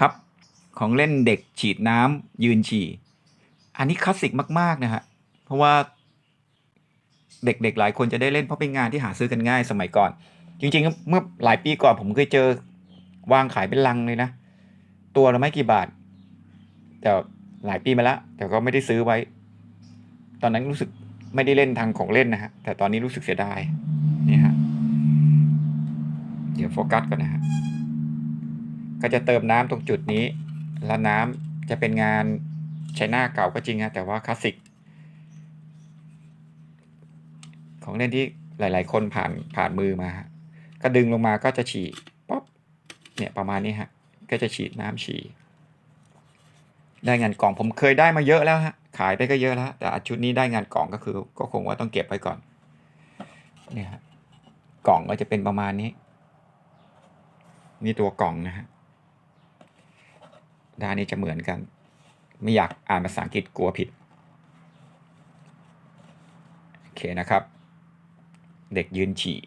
ครับ ของเล่นเด็กฉีดน้ำยืนฉี่ อันนี้คลาสสิกมาก ๆ นะฮะ เพราะว่าเด็กๆ หลายคนจะได้เล่นเพราะเป็นงานที่หาซื้อกันง่ายสมัยก่อน จริงๆ เมื่อหลายปีก่อนผมเคยเจอวางขายเป็นลังเลยนะ ตัวละไม่กี่บาท แต่หลายปีมาแล้วแต่ก็ไม่ได้ซื้อไว้ ตอนนั้นรู้สึกไม่ได้เล่นทางของเล่นนะฮะ แต่ตอนนี้รู้สึกเสียดาย นี่ฮะ เดี๋ยวโฟกัสก่อนนะฮะ ก็จะเติมน้ำตรงจุดนี้ แล้วน้ำจะเป็นงานใช้หน้าเก่าก็จริงฮะแต่ว่าคลาสสิก ของเล่นที่หลาย ๆ คนผ่านผ่านมือมาฮะก็ดึงลงมาก็จะฉี่ป๊อปเนี่ยประมาณนี้ฮะ ก็จะฉีดน้ำฉี่ได้งานกล่องผมเคยได้มาเยอะแล้วฮะ ขายไปก็เยอะแล้ว แต่ชุดนี้ได้งานกล่องก็คือ ก็คงว่าต้องเก็บไว้ก่อน เนี่ยฮะ กล่องก็จะเป็นประมาณนี้ นี่ตัวกล่องนะฮะ ด้านนี้จะเหมือนกัน ไม่อยากอ่านภาษาอังกฤษกลัวผิด โอเคนะครับ เด็กยืนฉี่